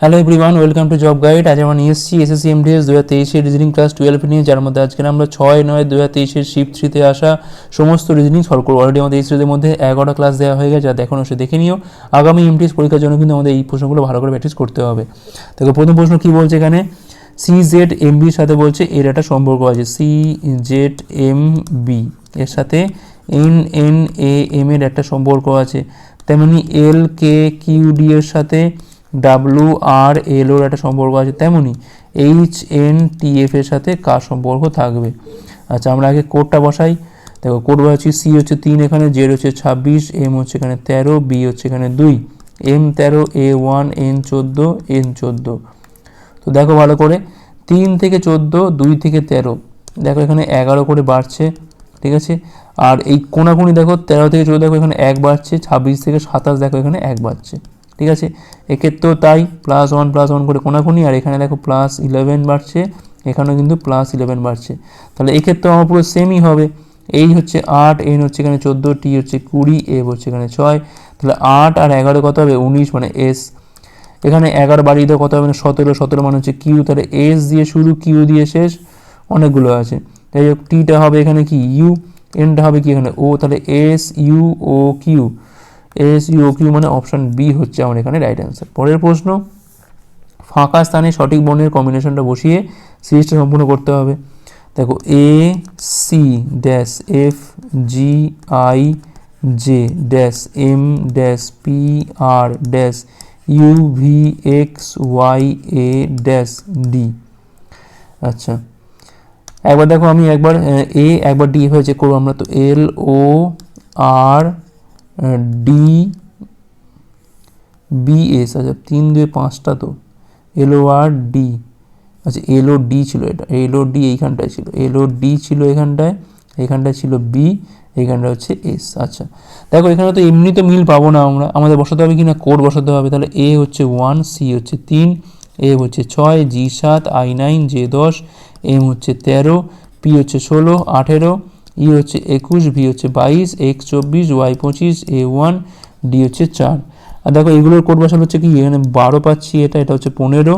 Hello everyone welcome to job guide আজ আমরা নিয়ে এসেছি এসএসসি এমডিএস দু হাজার তেইশের রিজনিং ক্লাস টুয়েলভ নিয়ে, যার মধ্যে আজকে আমরা ছয় নয় দু হাজার তেইশের শিফট থ্রিতে আসা সমস্ত রিজনিং সলভ করব। অলরেডি আমাদের এই সিরিজের মধ্যে এগারোটা ক্লাস দেওয়া হয়ে গেছে যাতে এখনও সে দেখে নিও। আগামী এমটিএস পরীক্ষার জন্য কিন্তু আমাদের এই প্রশ্নগুলো ভালো করে প্র্যাকটিস করতে হবে। দেখো, প্রথম প্রশ্ন কী বলছে এখানে? সি জেড এম বির সাথে বলছে এর একটা সম্পর্ক আছে। সি জেড এম বি এর সাথে এন এন এ এম এর একটা সম্পর্ক আছে। তেমনি এল কে কিউ ডি এর সাথে ডাব্লু আর এল একটা সম্পর্ক আছে, তেমনি এইচ এন টি এফ এর সাথে কার সম্পর্ক থাকবে? আচ্ছা আমরা আগে কোডটা বসাই। দেখো কোড বসাচ্ছি সি হচ্ছে তিন এখানে জেড হচ্ছে ছাব্বিশ এম হচ্ছে এখানে তেরো বি হচ্ছে এখানে দুই। এম তেরো এ ওয়ান এন চোদ্দ এন চোদ্দ। তো দেখো ভালো করে, তিন থেকে চোদ্দ, দুই থেকে তেরো। দেখো এখানে এগারো করে বাড়ছে, ঠিক আছে? আর এই কোনাকুনি দেখো, তেরো থেকে চোদ্দ দেখো এখানে এক বাড়ছে, ছাব্বিশ থেকে সাতাশ দেখো এখানে এক বাড়ছে। ঠিক আছে? এক্ষেত্রেও তাই প্লাস ওয়ান প্লাস ওয়ান করে কোনাকুনি, আর এখানে দেখো প্লাস ইলেভেন বাড়ছে, এখানেও কিন্তু প্লাস ইলেভেন বাড়ছে। তাহলে এক্ষেত্রেও আমার পুরো সেমই হবে। এই হচ্ছে আট এন হচ্ছে এখানে চোদ্দ টি হচ্ছে কুড়ি এ হচ্ছে এখানে ছয়। তাহলে আট আর এগারো কত হবে? উনিশ মানে এস এখানে এগারো বাড়িয়ে দেওয়া কত হবে? না সতেরো সতেরো মানে হচ্ছে কিউ তাহলে এস দিয়ে শুরু কিউ দিয়ে শেষ, অনেকগুলো আছে। যাই হোক টিটা হবে এখানে কি? ইউ এনটা হবে কি এখানে? ও তাহলে S U O Q S U Q মানে অপশান বি হচ্ছে আমার এখানে রাইট অ্যান্সার পরের প্রশ্ন, ফাঁকা স্থানে সঠিক বর্ণের কম্বিনেশনটা বসিয়ে সিরিজটা সম্পূর্ণ করতে হবে। দেখো A C dash F G I J dash M dash P R dash U V X Y A dash D আচ্ছা একবার দেখো আমি একবার, এ একবার ডি হয়েছে করব আমরা। তো L O R D, B, S আচ্ছা তিন দুই পাঁচটা তো। L R, D. আচ্ছা এল, ও, ডি ছিল এটা। এল, ও, ডি এইখানটায় ছিল। এল, ও, ডি ছিল এখানটায় এখানটায় ছিল বি এইখানটা হচ্ছে এস। আচ্ছা দেখো, এখানে তো এমনি তো মিল পাবো না আমরা। আমাদের বসাতে হবে কি না কোড বসাতে হবে। তাহলে এ হচ্ছে ওয়ান, সি হচ্ছে তিন, এ হচ্ছে ছয়, জি সাত, আই নাইন, জে দশ, এম হচ্ছে তেরো, পি হচ্ছে ষোলো, আঠেরো ই হচ্ছে একুশ, ভি হচ্ছে বাইশ এক্স চব্বিশ, ওয়াই পঁচিশ, এ ওয়ান, ডি হচ্ছে চার। আর দেখো এগুলোর কোড বসানো হচ্ছে কি? এখানে বারো পাচ্ছি এটা এটা হচ্ছে পনেরো।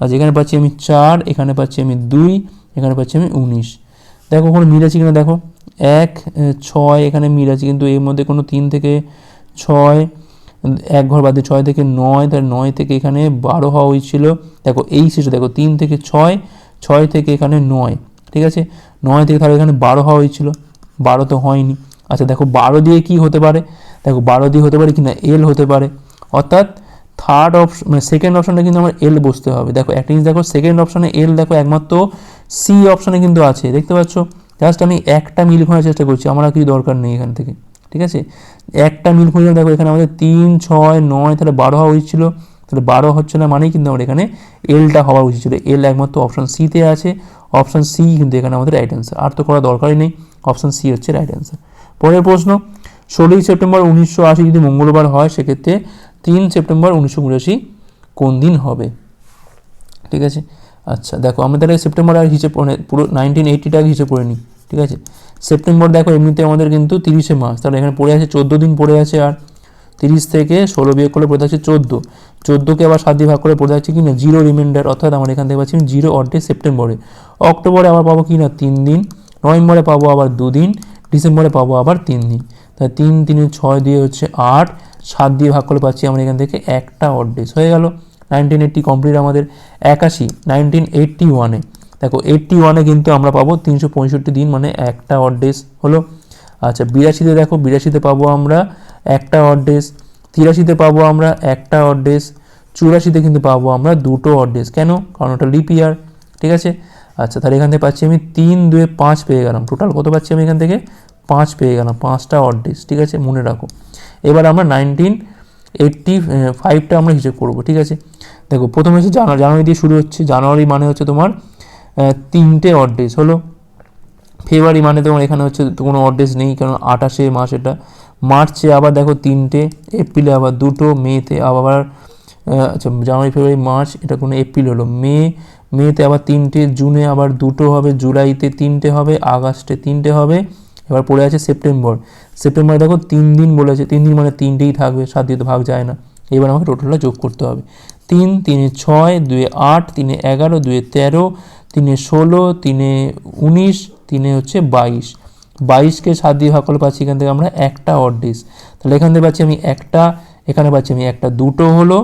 আর যেখানে পাচ্ছি আমি চার, এখানে পাচ্ছি আমি দুই, এখানে পাচ্ছি আমি উনিশ। দেখো কোনো মিল আছে কিনা দেখো? এক ছয়, এখানে মিল আছে কিন্তু এর মধ্যে কোনো তিন থেকে ছয়, এক ঘর বাদে ছয় থেকে নয় তার নয় থেকে এখানে বারো হওয়া হয়েছিল। দেখো এই শেষে দেখো তিন থেকে ছয় ছয় থেকে এখানে নয়। ঠিক আছে? নয় থেকে তাহলে এখানে বারো হওয়া হয়েছিল। বারো তো হয়নি। আচ্ছা দেখো, বারো দিয়ে কি হতে পারে? দেখো, বারো দিয়ে হতে পারে কি না এল হতে পারে। অর্থাৎ থার্ড অপশন মানে সেকেন্ড অপশনে কিন্তু আমার এল বসতে হবে। দেখো, একটা জিনিস দেখো সেকেন্ড অপশনে এল দেখো একমাত্র সি অপশনে কিন্তু আছে। দেখতে পাচ্ছ? জাস্ট আমি একটা মিল খোঁজার চেষ্টা করছি। আমার আর কিছু দরকার নেই এখান থেকে। ঠিক আছে? একটা মিল খুঁজে দেখো, এখানে আমাদের তিন, ছয়, নয়, তাহলে বারো হওয়া উচিত ছিল তাহলে বারো হচ্ছে না মানেই কিন্তু আমার এখানে এলটা হওয়া উচিত ছিল। এল একমাত্র অপশান সিতে আছে অপশান সি কিন্তু এখানে আমাদের রাইট অ্যান্সার আর তো করা দরকারই নেই অপশান সি হচ্ছে রাইট অ্যান্সার পরের প্রশ্ন, ষোলোই সেপ্টেম্বর উনিশশো আশি যদি মঙ্গলবার হয়, সেক্ষেত্রে তিন সেপ্টেম্বর উনিশশো উনআশি কোন দিন হবে? ঠিক আছে? আচ্ছা দেখো আমরা তাহলে সেপ্টেম্বর আর হিসেব মানে পুরো নাইনটিন এইটিটা হিসেব করে নিই, ঠিক আছে? সেপ্টেম্বর দেখো এমনিতে আমাদের কিন্তু তিরিশে মার্চ, তাহলে এখানে পড়ে আছে চোদ্দ দিন পড়ে আছে আর তিরিশ থেকে ষোলো বিয়োগ করলে পড়ে থাকছে চোদ্দ। চোদ্দোকে আবার সাত দিয়ে ভাগ করে পড়ে থাকছে কি না? জিরো রিমাইন্ডার অর্থাৎ আমার এখান থেকে পাচ্ছি জিরো অর্ডে সেপ্টেম্বরে। অক্টোবরে আবার পাবো কি না? তিন দিন। নভেম্বরে পাবো আবার দুদিন। ডিসেম্বরে পাবো আবার তিন দিন। তাহলে তিন, তিনে ছয় দিয়ে হচ্ছে আট, সাত দিয়ে ভাগ করে পাচ্ছি আমরা এখান থেকে একটা অড ডেজ হয়ে গেল। নাইনটিন এইটটি কমপ্লিট আমাদের একাশি নাইনটিন এইটটি ওয়ানে দেখো এইটটি ওয়ানে কিন্তু আমরা পাবো তিনশো পঁয়ষট্টি দিন মানে একটা অড ডেজ হলো। আচ্ছা বিরাশিতে দেখো, বিরাশিতে পাবো আমরা একটা অড ডেজ তিরাশিতে পাবো আমরা একটা অড ডেজ চুরাশিতে কিন্তু পাবো আমরা দুটো অড ডেজ কেন? কারণ ওটা লিপ ইয়ার ঠিক আছে? আচ্ছা তাহলে এখান থেকে পাচ্ছি আমি তিন, দুয়ে পাঁচ পেয়ে গেলাম। টোটাল কত পাচ্ছি আমি এখান থেকে? পাঁচ পেয়ে গেলাম, পাঁচটা অড ডেজ ঠিক আছে? মনে রাখো। এবার আমরা নাইনটিন এইটটি ফাইভটা আমরা হিসেব করব, ঠিক আছে? দেখো, প্রথমে হচ্ছে জানুয়ারি জানুয়ারি দিয়ে শুরু হচ্ছে। জানুয়ারি মানে হচ্ছে তোমার তিনটে অড ডেজ হলো। ফেব্রুয়ারি মানে তোমার এখানে হচ্ছে কোনো অড ডেজ নেই, কারণ আঠাশে মাস এটা। মার্চে আবার দেখো তিনটে, এপ্রিলে আবার দুটো, মেতে আবার আচ্ছা জানুয়ারি, ফেব্রুয়ারি, মার্চ, এটা কোনো এপ্রিল হলো। মে, মেতে আবার তিনটে, জুনে আবার দুটো হবে, জুলাইতে তিনটে হবে, আগস্টে তিনটে হবে, এবার পড়ে আছে সেপ্টেম্বর। সেপ্টেম্বরে দেখো তিন দিন বলেছে, তিন দিন মানে তিনটেই থাকবে, সাত দিয়ে তো ভাগ যায় না। এবার আমাকে টোটালটা যোগ করতে হবে। তিন, তিনে ছয়, দুয়ে আট, তিনে এগারো, দুয়ে তেরো, তিনে ষোলো, তিনে উনিশ, তিনে হচ্ছে বাইশ। বাইশকে সাত দিয়ে ভাগ করলে পাচ্ছি এখান থেকে আমরা একটা অড্ডিস তাহলে এখান থেকে পাচ্ছি আমি একটা, এখানে পাচ্ছি আমি একটা, দুটো হলো,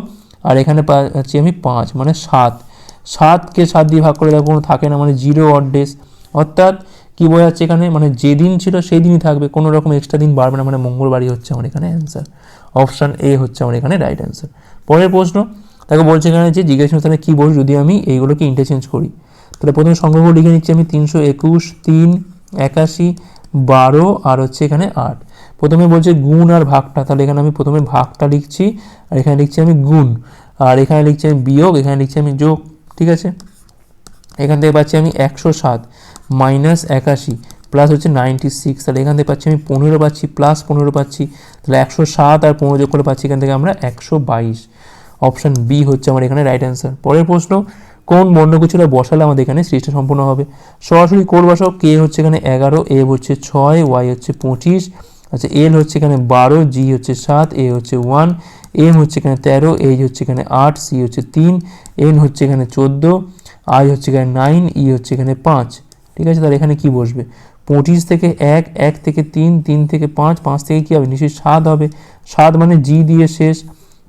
আর এখানে পাচ্ছি আমি পাঁচ মানে সাত। সাতকে সাত দিয়ে ভাগ করে দেখো কোনো থাকে না মানে জিরো অড্ডেস অর্থাৎ কী বোঝাচ্ছে এখানে মানে যেদিন ছিল সেই দিনই থাকবে, কোনো রকম এক্সট্রা দিন বাড়বে না মানে মঙ্গলবারই হচ্ছে আমার এখানে অ্যান্সার অপশান এ হচ্ছে আমার এখানে রাইট অ্যান্সার পরের প্রশ্ন তাকে বলছে এখানে যে, জিজ্ঞাসা স্থানে কী বলছে যদি আমি এইগুলোকে ইন্টারচেঞ্জ করি? তাহলে প্রথমে সংগ্রহ লিখে নিচ্ছি আমি তিনশো একুশ, তিন, একাশি বারো আর হচ্ছে এখানে আট। প্রথমে বলছে গুণ আর ভাগটা, তাহলে এখানে আমি প্রথমে ভাগটা লিখছি, আর এখানে লিখছি আমি গুণ। আর এখানে লিখছি আমি বিয়োগ, এখানে লিখছি আমি যোগ, ঠিক আছে? এখান থেকে পাচ্ছি আমি একশো সাত, মাইনাস একাশি, প্লাস হচ্ছে নাইনটি সিক্স, তাহলে এখান থেকে পাচ্ছি আমি পনেরো পাচ্ছি, প্লাস পনেরো পাচ্ছি, তাহলে একশো সাত আর পনেরো যোগ করে পাচ্ছি এখান থেকে আমরা একশো বাইশ। অপশান বি হচ্ছে আমার এখানে রাইট অ্যান্সার পরের প্রশ্ন কোন বর্ণগুচ্ছটা বসালে আমাদের এখানে সৃষ্টি সম্পূর্ণ হবে? সরাসরি কোড বসাও, কে হচ্ছে এখানে এগারো, এ হচ্ছে ছয়, ওয়াই হচ্ছে পঁচিশ আচ্ছা এল হচ্ছে এখানে বারো, জি হচ্ছে সাত, এ হচ্ছে ওয়ান, এম হচ্ছে এখানে তেরো, এইচ হচ্ছে এখানে আট, সি হচ্ছে তিন, এন হচ্ছে এখানে চোদ্দ, আই হচ্ছে এখানে নাইন, ই হচ্ছে এখানে পাঁচ। ঠিক আছে, তাহলে এখানে কি বসবে? পঁচিশ থেকে এক এক থেকে তিন তিন থেকে পাঁচ পাঁচ থেকে কী হবে? নিশ্চয়ই সাত হবে। সাত মানে জি দিয়ে শেষ।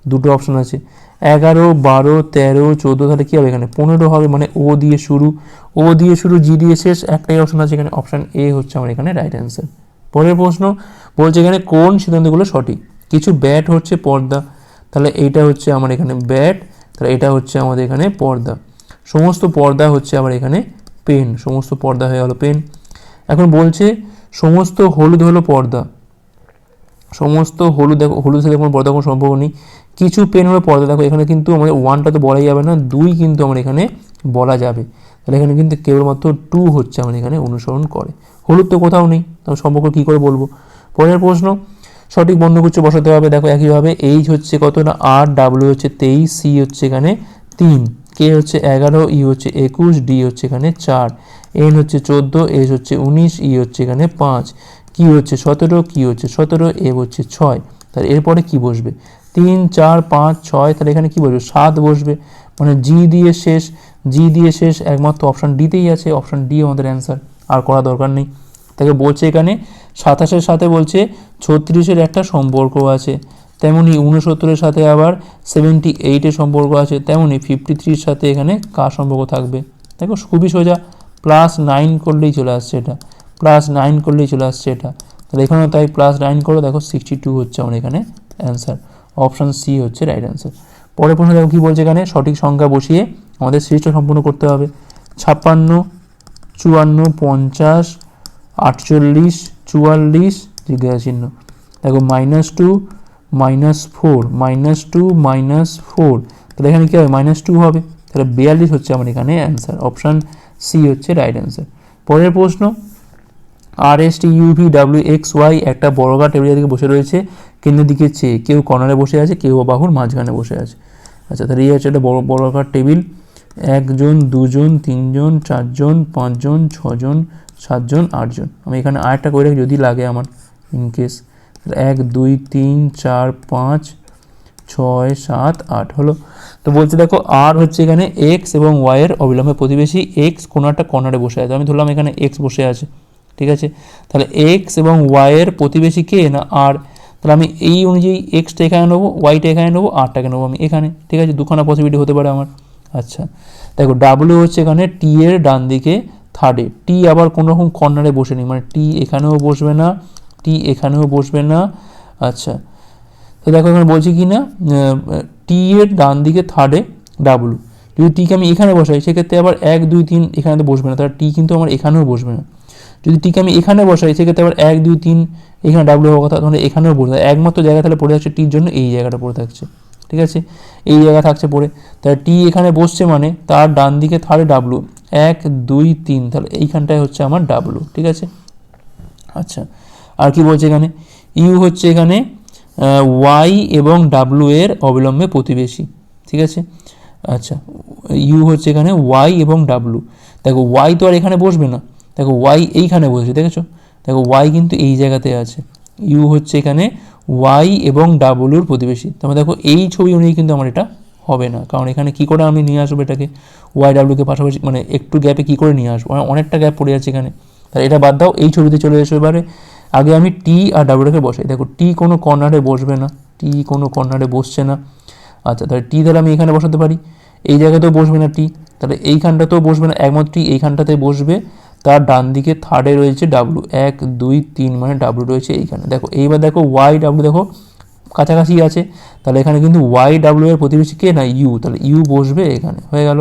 দুটো অপশন আছে। এগারো, বারো, তেরো, চোদ্দ, তাহলে কী হবে এখানে? পনেরো হবে মানে ও দিয়ে শুরু। ও দিয়ে শুরু, জি দিয়ে শেষ। একটাই অপশন আছে এখানে। অপশান এ হচ্ছে আমার এখানে রাইট অ্যান্সার পরের প্রশ্ন বলছে এখানে কোন সিদ্ধান্তগুলো সঠিক? কিছু ব্যাট হচ্ছে পর্দা। তাহলে এইটা হচ্ছে আমার এখানে ব্যাট তাহলে এটা হচ্ছে আমাদের এখানে পর্দা। সমস্ত পর্দা হচ্ছে আবার এখানে পেন সমস্ত পর্দা হয়ে গেলো পেন এখন বলছে সমস্ত হলুদ হলো পর্দা। সমস্ত হলুদ হলুদ সাথে কোনো পর্দা কোনো সম্পর্ক নেই। কিছু পেন হলো পর্দা। দেখো, এখানে কিন্তু আমাদের ওয়ানটা তো বলাই যাবে না, দুই কিন্তু আমার এখানে বলা যাবে। তাহলে এখানে কিন্তু কেবলমাত্র টু হচ্ছে আমার এখানে অনুসরণ করে। হলুদ তো কোথাও নেই তাহলে সম্পর্ক কী করে বলব? পরের প্রশ্ন, সঠিক বন্ধগুচ্ছ বসাতে হবে। দেখো, একইভাবে এইচ হচ্ছে কত না আর ডাব্লিউ হচ্ছে তেইশ সি হচ্ছে এখানে তিন কে হচ্ছে এগারো ই হচ্ছে একুশ ডি হচ্ছে এখানে চার এন হচ্ছে চোদ্দ এস হচ্ছে উনিশ ই হচ্ছে এখানে পাঁচ কি হচ্ছে সতেরো কি হচ্ছে সতেরো এ হচ্ছে ছয়। তাহলে এরপরে কি বসবে? তিন, চার, পাঁচ, ছয়, তাহলে এখানে কি বসবে? সাত বসবে। মানে জি দিয়ে শেষ জি দিয়ে শেষ, একমাত্র অপশান ডিতেই আছে। অপশান ডি আমাদের অ্যান্সার আর করা দরকার নেই। তাকে বলছে এখানে, সাতাশের সাথে বলছে, ছত্রিশের একটা সম্পর্ক আছে। তেমনি উনসত্তরের সাথে আবার সেভেন্টি এইটের সম্পর্ক আছে। তেমনি ফিফটি থ্রির সাথে এখানে কার সম্পর্ক থাকবে? দেখো, খুবই সোজা। প্লাস নাইন করলেই চলে আসছে এটা। প্লাস নাইন করলেই চলে আসছে এটা। তাহলে এখানেও তাই প্লাস নাইন করো। দেখো সিক্সটি টু হচ্ছে আমার এখানে অ্যান্সার অপশান সি হচ্ছে রাইট অ্যান্সার পরের প্রশ্ন দেখো কী বলছে এখানে? সঠিক সংখ্যা বসিয়ে আমাদের সৃষ্ট সম্পূর্ণ করতে হবে। ছাপ্পান্ন, চুয়ান্ন, পঞ্চাশ, আটচল্লিশ, চুয়াল্লিশ জিজ্ঞাসা চিহ্ন দেখো minus two minus four minus two minus four তাহলে এখানে কী হবে? মাইনাস টু হবে। তাহলে বিয়াল্লিশ হচ্ছে আমার এখানে অ্যান্সার অপশান সি হচ্ছে রাইট অ্যান্সার পরের প্রশ্ন আর S T U V W X Y একটা বড়গা টেবিলের দিকে বসে রয়েছে। কেন্দ্রের দিকে চেয়ে কেউ কর্নারে বসে আছে, কেউ বাহুর মাঝখানে বসে আছে। আচ্ছা তাহলে এই হচ্ছে একটা বড় বড়কার টেবিল। একজন, দুজন, তিনজন, চারজন, পাঁচজন, ছজন, সাতজন, আটজন। আমি এখানে আরেকটা করে যদি লাগে আমার ইন কেস এক, দুই, তিন, চার, পাঁচ, ছয়, সাত, আট হলো। তো বলছে দেখো আর হচ্ছে এখানে এক্স এবং ওয়াইয়ের অবিলম্বে প্রতিবেশী। এক্স কোনো একটা কর্নারে বসে আছে। আমি ধরলাম এখানে এক্স বসে আছে। ঠিক আছে? তাহলে এক্স এবং ওয়াইয়ের প্রতিবেশী কে না আর তাহলে আমি এই অনুযায়ী এক্সটা এখানে নেব ওয়াইটা এখানে নেব আরটাকে নেব আমি এখানে, ঠিক আছে? দুখানা পসিবিলিটি হতে পারে আমার। আচ্ছা। দেখো ডাব্লিউ হচ্ছে এখানে টি এর ডান দিকে থার্ডে টি আবার কোনো রকম কর্নারে বসে নেই মানে টি এখানেও বসবে না টি এখানেও বসবে না। আচ্ছা। তো দেখো, এখানে বলছি কি না টি এর ডান দিকে থার্ডে ডাব্লু যদি টিকে আমি এখানে বসাই, সেক্ষেত্রে আবার এক, দুই, তিন এখানে তো বসবে না। তাহলে টি কিন্তু আমার এখানেও বসবে না। যদি টিকে আমি এখানে বসাই, সেক্ষেত্রে আবার এক, দুই, তিন, এখানে ডাব্লু হওয়ার কথা, তাহলে এখানেও বসবে একমাত্র জায়গা তাহলে পড়ে থাকছে টির জন্য এই জায়গাটা পড়ে থাকছে। ঠিক আছে? এই জায়গা থাকছে পড়ে। তাহলে টি এখানে বসছে মানে তার ডান দিকে থার্ডে ডাব্লু এক, দুই, তিন, তাহলে এইখানটায় হচ্ছে আমার ডাব্লু ঠিক আছে? আচ্ছা। আর কি বলছে এখানে? ইউ হচ্ছে এখানে ওয়াই এবং ডাব্লু এর অবিলম্বে প্রতিবেশী। ঠিক আছে? আচ্ছা। ইউ হচ্ছে এখানে ওয়াই এবং ডাব্লু দেখো ওয়াই তো আর এখানে বসবে না। দেখো ওয়াই এইখানে বসবে দেখেছ? দেখো ওয়াই কিন্তু এই জায়গাতে আছে। ইউ হচ্ছে এখানে ওয়াই এবং ডাব্লুর প্রতিবেশী। তারপর দেখো এই ছবি অনুযায়ী কিন্তু আমার এটা হবে না। কারণ এখানে কি করে আমি নিয়ে আসব এটাকে? ওয়াই ডাব্লিউকে পাশাপাশি মানে একটু গ্যাপে কি করে নিয়ে আসব? মানে অনেকটা গ্যাপ পড়ে আছে এখানে। তাহলে এটা বাদ দাও, এই ছবিতে চলে এসো এবারে। আগে আমি টি আর ডাব্লিউটাকে বসাই। দেখো টি কোনো কর্নারে বসবে না। টি কোনো কর্নারে বসছে না। আচ্ছা তাহলে টি তাহলে আমি এখানে বসাতে পারি। এই জায়গাতেও বসবে না টি তাহলে এইখানটাতেও বসবে না। একমাত্র টি এইখানটাতে বসবে। তার ডান দিকে থার্ডে রয়েছে ডাব্লু এক, দুই, তিন মানে ডাব্লু রয়েছে এইখানে। দেখো, এইবার দেখো ওয়াই ডাব্লু দেখো, কাছাকাছি আছে। তাহলে এখানে কিন্তু ওয়াই ডাব্লু এর প্রতিবেশী কে? না ইউ তাহলে ইউ বসবে এখানে, হয়ে গেল।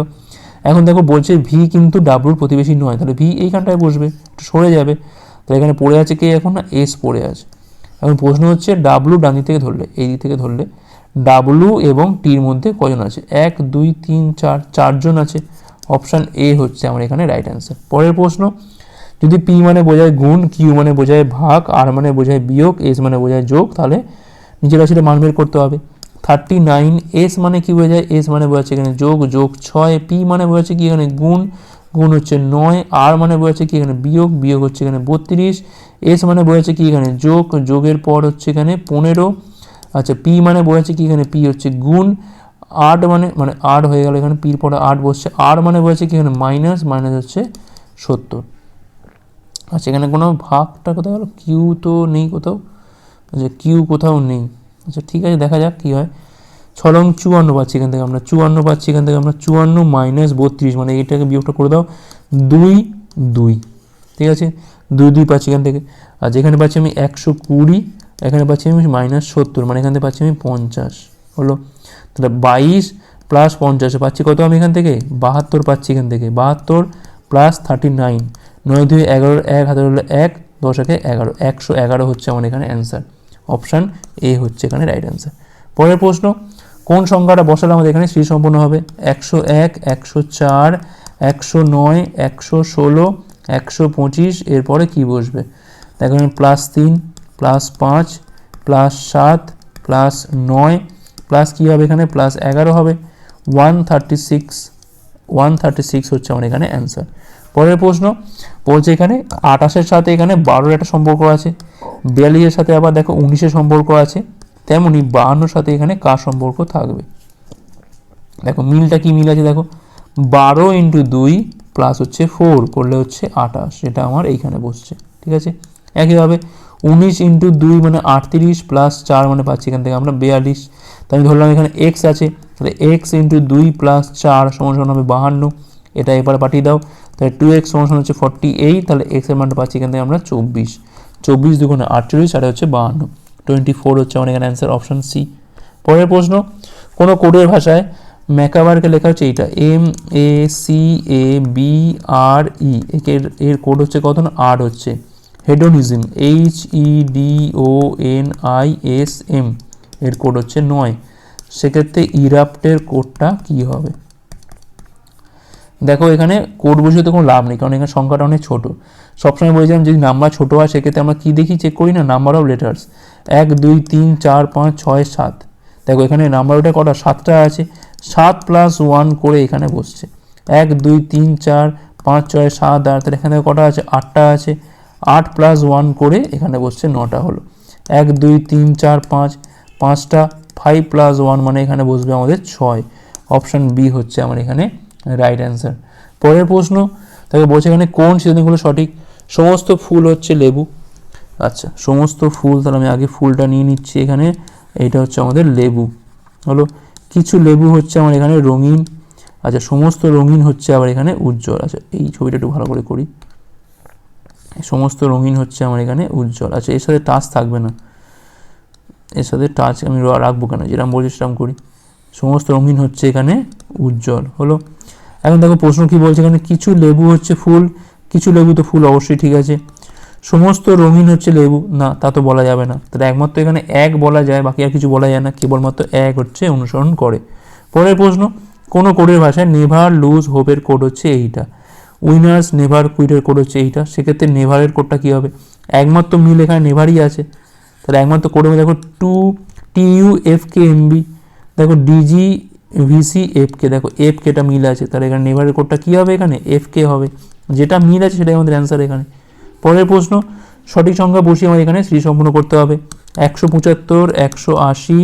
এখন দেখো বলছে ভি কিন্তু ডাব্লুর প্রতিবেশী নয়। তাহলে ভি এইখানটায় বসবে, একটু সরে যাবে। তাহলে এখানে পড়ে আছে কে এখন? না এস পড়ে আছে। এখন প্রশ্ন হচ্ছে ডাব্লু ডান দিক থেকে ধরলে, এই দিক থেকে ধরলে ডাব্লু এবং টির মধ্যে কজন আছে? এক, দুই, তিন, চার, চারজন আছে। অপশান এ হচ্ছে আমার এখানে রাইট অ্যান্সার পরের প্রশ্ন, যদি পি মানে বোঝায় গুণ কিউ মানে বোঝায় ভাগ আর মানে বোঝায় বিয়োগ এস মানে বোঝায় যোগ, তাহলে নিজের রাশিটা মান বের করতে হবে। থার্টি নাইন এস মানে কি বোঝায়? এস মানে বোঝাচ্ছে এখানে যোগ যোগ ছয় পি মানে বোঝাচ্ছে কি এখানে গুণ গুণ হচ্ছে নয় আর মানে বোঝাচ্ছে কি এখানে বিয়োগ বিয়োগ হচ্ছে এখানে বত্রিশ এস মানে বোঝাচ্ছে কি এখানে যোগ, যোগের পর হচ্ছে এখানে পনেরো আচ্ছা পি মানে বোঝাচ্ছে কি এখানে পি হচ্ছে গুণ আট মানে মানে আট হয়ে গেল এখানে, পির পরে আট বসছে। আর মানে বোঝাচ্ছে কি এখানে? মাইনাস মাইনাস হচ্ছে সত্তর। আচ্ছা এখানে কোনো ভাগটা কোথাও গেল? কিউ তো নেই কোথাও। আচ্ছা কিউ কোথাও নেই। আচ্ছা ঠিক আছে, দেখা যাক কী হয়। ছলং চুয়ান্ন পাচ্ছি এখান থেকে আমরা। চুয়ান্ন পাচ্ছি এখান থেকে আমরা। চুয়ান্ন মাইনাস বত্রিশ মানে এটাকে বিয়োগটা করে দাও। দুই দুই। ঠিক আছে? দুই দুই পাচ্ছি এখান থেকে। আর যেখানে পাচ্ছি আমি একশো কুড়ি, এখানে পাচ্ছি আমি মাইনাস সত্তর মানে এখান থেকে পাচ্ছি আমি পঞ্চাশ। হলো তাহলে বাইশ প্লাস পঞ্চাশে পাচ্ছি কত আমি এখান থেকে? বাহাত্তর পাচ্ছি এখান থেকে। বাহাত্তর প্লাস থার্টি নাইন নয় দুই এগারো এক হাতে হলো এক, দশ একে এগারো। একশো এগারো হচ্ছে আমার এখানে অ্যান্সার অপশান এ হচ্ছে এখানে রাইট অ্যান্সার পরের প্রশ্ন, কোন সংখ্যাটা বসালে আমাদের এখানে? শ্রী সম্পন্ন হবে। একশো এক, একশো চার, একশো নয়, একশো ষোলো, একশো পঁচিশ, এরপরে কী বসবে? দেখো প্লাস তিন প্লাস পাঁচ প্লাস সাত প্লাস নয় প্লাস কী হবে এখানে? প্লাস এগারো হবে। One thirty six one thirty six হচ্ছে আমার এখানে অ্যান্সার পরের প্রশ্ন, বলছে এখানে আঠাশের সাথে এখানে বারোর একটা সম্পর্ক আছে। বিয়াল্লিশের সাথে আবার দেখো উনিশের সম্পর্ক আছে। তেমনি বাহান্নর সাথে এখানে কার সম্পর্ক থাকবে? দেখো মিলটা কি মিল আছে দেখো? বারো ইন্টু দুই প্লাস হচ্ছে ফোর করলে হচ্ছে আঠাশ। এটা আমার এইখানে বসছে। ঠিক আছে? একইভাবে উনিশ ইন্টু দুই মানে আটত্রিশ প্লাস চার মানে পাচ্ছি এখান থেকে, আমরা বিয়াল্লিশ। তো আমি ধরলাম এখানে এক্স আছে, তাহলে এক্স ইন্টু দুই প্লাস চার সমান হবে বাহান্ন। এটা এবার পাঠিয়ে দাও, তাহলে টু এক্স সমান হচ্ছে ফর্টি এইট তাহলে এক্সের মানটা পাচ্ছি এখান থেকে আমরা চব্বিশ। চব্বিশ দুগুণে আটচল্লিশ, আর হচ্ছে বাহান্ন। টোয়েন্টি ফোর হচ্ছে আমার এখানে অ্যান্সার অপশান সি পরের প্রশ্ন, কোনো কোডের ভাষায় ম্যাকাবারকে লেখা হচ্ছে এইটা M A C A B R E এর এর কোড হচ্ছে কত না? আর হচ্ছে। Hedonism H E D O N I S M এর কোড হচ্ছে নয়। সেক্ষেত্রে ইরাপ্টের কোডটা কি হবে? দেখো, এখানে কোড তো কোনো লাভ নেই, কারণ এখানে সংখ্যাটা অনেক ছোটো। সবসময় বলেছিলাম যদি নাম্বার ছোটো হয়, সেক্ষেত্রে আমরা কী দেখি? চেক করি না? নাম্বার অফ লেটার্স এক, দুই, তিন, চার, পাঁচ, ছয়, সাত। দেখো, এখানে নাম্বার ওটা কটা? সাতটা আছে। সাত প্লাস ওয়ান করে এখানে বসছে। এক, দুই, তিন, চার, পাঁচ, ছয়, সাত, আট, তাহলে এখানে কটা আছে? আটটা আছে। আট প্লাস ওয়ান করে এখানে বসছে নটা হলো। এক, দুই, তিন, চার, পাঁচ, পাঁচটা ফাইভ প্লাস ওয়ান মানে এখানে বসবে আমাদের ছয়। অপশান বি হচ্ছে আমার এখানে রাইট অ্যান্সার পরের প্রশ্ন, তাকে বলছে এখানে কোন সিজনগুলো সঠিক? সমস্ত ফুল হচ্ছে লেবু। আচ্ছা সমস্ত ফুল, তাহলে আমি আগে ফুলটা নিয়ে নিচ্ছি এখানে। এইটা হচ্ছে আমাদের লেবু। হলো, কিছু লেবু হচ্ছে আমার এখানে রঙিন। আচ্ছা সমস্ত রঙিন হচ্ছে আবার এখানে উজ্জ্বল। আচ্ছা এই ছবিটা একটু ভালো করে করি। সমস্ত রঙিন হচ্ছে আমার এখানে, উজ্জ্বল। আচ্ছা এর সাথে টাচ থাকবে না। এর সাথে টাচ আমি রাখব কেন? যেরকম বলছি সেরকম করি। সমস্ত রঙিন হচ্ছে এখানে, উজ্জ্বল। হলো? এখন দেখো, প্রশ্ন কি বলছে এখানে? কিছু লেবু হচ্ছে ফুল, কিছু লেবু তো ফুল, অবশ্যই ঠিক আছে। সমস্ত রঙিন হচ্ছে লেবু। না, তা তো বলা যাবে না। তাহলে একমাত্র এখানে এক বলা যায়, বাকি আর কিছু বলা যায় না। কেবলমাত্র এক হচ্ছে অনুসরণ করে। পরের প্রশ্ন, কোনো কোডের ভাষায় নেভার, লুজ, হোপের কোড হচ্ছে এইটা। উইনার্স নেভার কুইটের কোড হচ্ছে এইটা। সেক্ষেত্রে নেভারের কোডটা কী হবে? একমাত্র মিল এখানে নেভারই আছে। তাহলে একমাত্র কোডের মধ্যে দেখো two TU F K MB দেখো ডিজি ভিসি এফ কে দেখো এফ কেটা মিল আছে। তাহলে এখানে নেভারের কোডটা কী হবে এখানে? এফ কে হবে। যেটা মিল আছে সেটাই আমাদের অ্যান্সার এখানে। পরের প্রশ্ন, সঠিক সংখ্যা বসিয়ে আমাদের এখানে শ্রী সম্পূর্ণ করতে হবে। একশো পঁচাত্তর, একশো আশি,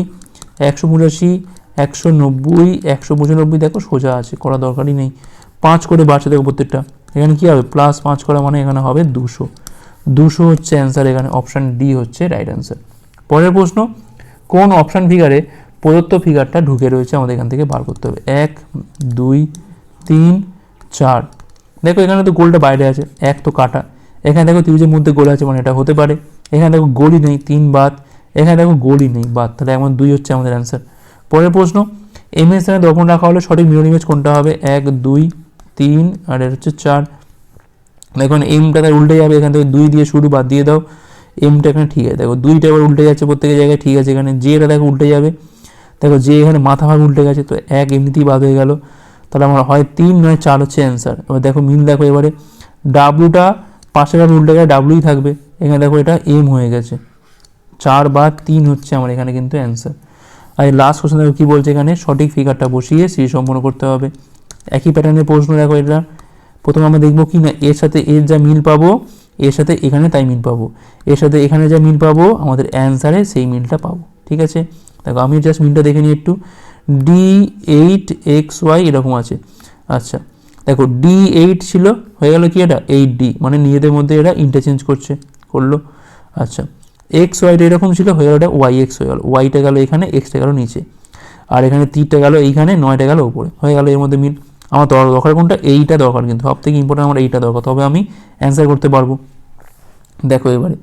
একশো পঁচাশি একশো নব্বই, একশো পঁচানব্বই দেখো সোজা আছে করা দরকারই নেই। পাঁচ করে বাড়ছে দেখো প্রত্যেকটা। এখানে কী হবে? প্লাস পাঁচ করা মানে এখানে হবে দুশো। দুশো হচ্ছে অ্যান্সার এখানে অপশান ডি হচ্ছে রাইট অ্যান্সার পরের প্রশ্ন, কোন অপশান ফিগারে প্রদত্ত ফিগারটা ঢুকে রয়েছে আমাদের এখান থেকে বার করতে হবে? এক, দুই, তিন, চার। দেখো এখানে তো গোলটা বাইরে আছে। এক তো কাটা। এখানে দেখো ত্রিভুজের মধ্যে গোল আছে মানে এটা হতে পারে। এখানে দেখো গোলই নেই, তিন বাদ। এখানে দেখো গোলই নেই, বাদ। তাহলে এমন দুই হচ্ছে আমাদের অ্যান্সার পরের প্রশ্ন এম এস রাখা হলে সঠিক মিরর ইমেজ কোনটা হবে? এক, দুই তিন, আর এটা হচ্ছে চার। দেখুন এমটা তার উল্টে যাবে, এখান থেকে দুই দিয়ে শুরু, বাদ দিয়ে দাও। এমটা এখানে ঠিক আছে। দেখো, দুইটা এবার উল্টে যাচ্ছে প্রত্যেকের জায়গায়, ঠিক আছে। এখানে জেটা দেখো উল্টে যাবে। দেখো যে এখানে মাথা ভাগ উল্টে গেছে, তো এক এমনিতেই বাদ হয়ে গেল। তাহলে আমার হয় তিন, নয়, চার হচ্ছে অ্যান্সার এবার দেখো মিল দেখো এবারে। ডাব্লুটা পাশে ডাব্লু উল্টে গেলে ডাব্লুই থাকবে। এখানে দেখো, এটা এম হয়ে গেছে। চার বা তিন হচ্ছে আমার এখানে কিন্তু অ্যান্সার আর লাস্ট কোশ্চেন দেখো কী বলছে এখানে? সঠিক ফিগারটা বসিয়ে সিঁড়ি সম্পন্ন করতে হবে। একই প্যাটার্নের প্রশ্ন দেখো এটা প্রথমে আমরা দেখব কি না, এর সাথে এর যা মিল পাবো, এর সাথে এখানে তাই মিল পাবো। এর সাথে এখানে যা মিল পাবো, আমাদের অ্যান্সারে সেই মিলটা পাবো, ঠিক আছে? দেখো, আমি জাস্ট মিলটা দেখে নিই একটু। ডি এইট এক্স ওয়াই এরকম আছে। আচ্ছা দেখো ডি এইট ছিল, হয়ে গেল কি এটা? এইট ডি মানে নিজেদের মধ্যে এরা ইন্টারচেঞ্জ করছে, করল। আচ্ছা এক্স ওয়াইটা এরকম ছিল, হয়ে গেল এটা ওয়াই এক্স হয়ে গেল। ওয়াইটা গেল এখানে এক্সটা গেল নিচে। আর এখানে তিনটা গেল এইখানে, নয়টা গেল উপরে। হয়ে গেল এর মধ্যে মিল। আমার দর- দরকার। কোনটা? এইটা দরকার কিন্তু। সব থেকে ইম্পর্টেন্ট আমার এইটা দরকার। তবে আমি অ্যান্সার করতে পারব। দেখো এবারে।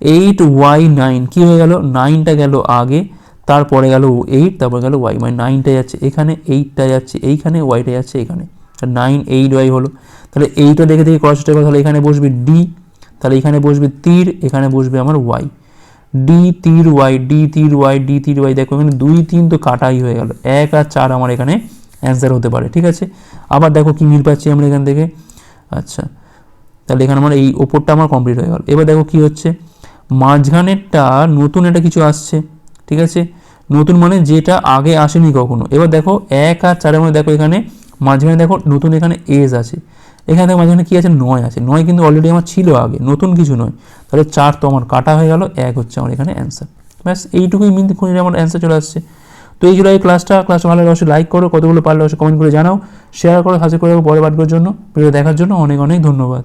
এইট ওয়াই নাইন কী হয়ে গেল? নাইনটা গেল আগে, তারপরে গেল এইট তারপরে গেল ওয়াই মানে নাইনটা যাচ্ছে এখানে এইটটা যাচ্ছে এইখানে ওয়াইটা যাচ্ছে এখানে। নাইন এইট ওয়াই হলো। তাহলে এইটা দেখে দেখে করার চেষ্টা করো। তাহলে এখানে বসবে ডি তাহলে এখানে বসবে তীর, এখানে বসবে আমার ওয়াই ডি তীর ওয়াই ডি তীর ওয়াই ডি তীর ওয়াই দেখো এখানে দুই, তিন তো কাটাই হয়ে গেল। এক আর চার আমার এখানে অ্যান্সার হতে পারে, ঠিক আছে? আবার দেখো কি মিল পাচ্ছি আমরা এখান থেকে। আচ্ছা তাহলে এখানে আমার এই ওপরটা আমার কমপ্লিট হয়ে গেল। এবার দেখো কি হচ্ছে? মাঝখানেরটা নতুন এটা কিছু আসছে, ঠিক আছে? নতুন মানে যেটা আগে আসেনি কখনো। এবার দেখো এক আর চারের মধ্যে দেখো এখানে, মাঝখানে দেখো নতুন এখানে এজ আছে। এখানে দেখো মাঝখানে কী আছে? নয় আছে। নয় কিন্তু অলরেডি আমার ছিল আগে, নতুন কিছু নয়। তাহলে চার তো আমার কাটা হয়ে গেল, এক হচ্ছে আমার এখানে অ্যান্সার ব্যাস, এইটুকুই মিন খুঁজে আমার অ্যান্সার চলে আসছে। তো এই ছিল এই ক্লাসটা ক্লাস ভালো লাগলে অবশ্যই লাইক করো, কতগুলো পারলে অবশ্যই কমেন্ট করে জানাও শেয়ার করো সাবস্ক্রাইব করে পরে বাড়বার জন্য ভিডিও দেখার জন্য অনেক অনেক ধন্যবাদ।